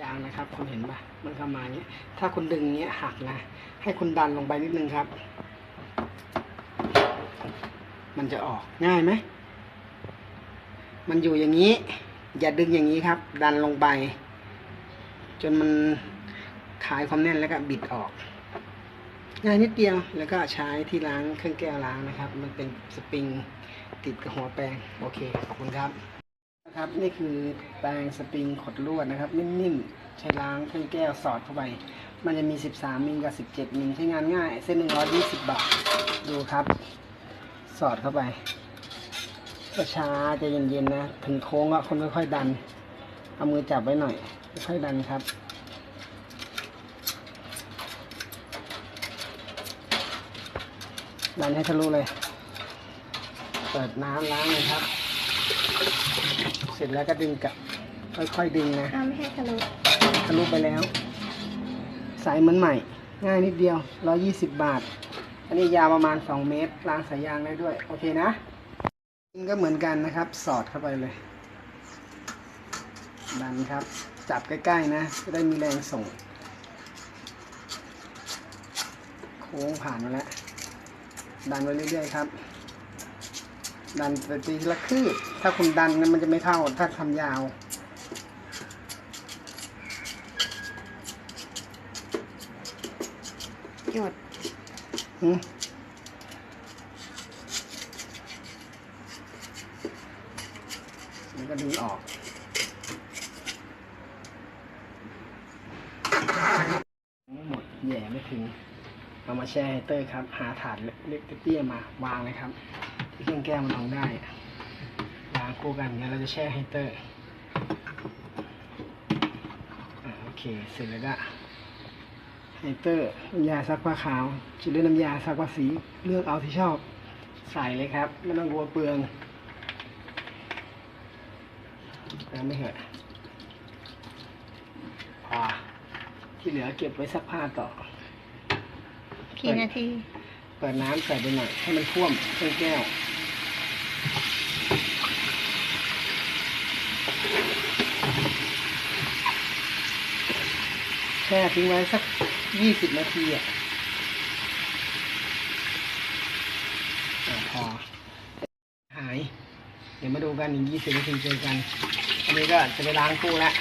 ยางนะครับคุณเห็นปะมันเข้ามาเนี้ย ถ้าคุณดึงเนี้ยหักนะ ให้คุณดันลงไปนิดนึงครับ มันจะออกง่ายไหม มันอยู่อย่างนี้ อย่าดึงอย่างนี้ครับ ดันลงไป จนมันคลายความแน่นแล้วก็บิดออก ง่ายนิดเดียวแล้วก็ใช้ที่ล้างเครื่องแก้วล้างนะครับ มันเป็นสปริงติดกับหัวแปรงโอเคขอบคุณครับ ครับนี่คือแปรงสปริงขดลวดนะครับ นิ่มๆ ใช้ล้างเครื่องแก้วสอดเข้าไป มันจะมี 13 มิลกับ 17 มิลใช้งานง่าย เส้น 120 บาท ดูครับ สอดเข้าไปก็ช้าจะเย็นๆนะ ถึงโค้งก็คนค่อยๆดัน เอามือจับไว้หน่อย ค่อยๆดันครับดันให้ทะลุเลย เปิดน้ำล้างเลยครับ ร็จแล้วก็ดึงกลับ ค่อยๆดึงนะอ้าวไม่ให้ทะลุทะลุไปแล้ว สายเหมือนใหม่ ง่ายนิดเดียว120บาท อันนี้ยาวประมาณ2เมตรล้างสายยางได้ด้วย โอเคนะนี่ก็เหมือนกันนะครับ สอดเข้าไปเลย ดันครับ จับใกล้ๆนะ จะได้มีแรงส่ง โค้งผ่านมาแล้ว ดันไปเรื่อยๆครับ ดันไปทีละคืบถ้าคุณดันเนี่ยมันจะไม่เข้าถ้าทำยาวหยดหืมแล้วก็ดึงออกทั้งหมดแหย่ไม่ถึง เอามาแช่ไฮเตอร์ครับ หาถาดเล็กๆเตี้ยมาวางเลยครับ ที่เครื่องแก้วมันลองได้วางคู่กันเดี๋ยวเราจะแช่ไฮเตอร์อโอเคเสร็จแล้วก็ไฮเตอร์น้ำยาซักผ้าขาวจะเลือกน้ำยาซักผ้าสีเลือกเอาที่ชอบใส่เลยครับ ไม่ต้องกลัวเปลืองเติมไม่เหอะพอที่เหลือเก็บไว้ซักผ้าต่อ กี่นาที เปิดน้ำใส่ไปหน่อยให้มันท่วมเครื่องแก้ว แช่ทิ้งไว้สักยี่สิบนาทีอะอะพอ หาย เดี๋ยวมาดูกันอีกยี่สิบนาทีเจอกัน อันนี้ก็จะไปล้างตู้แล้ว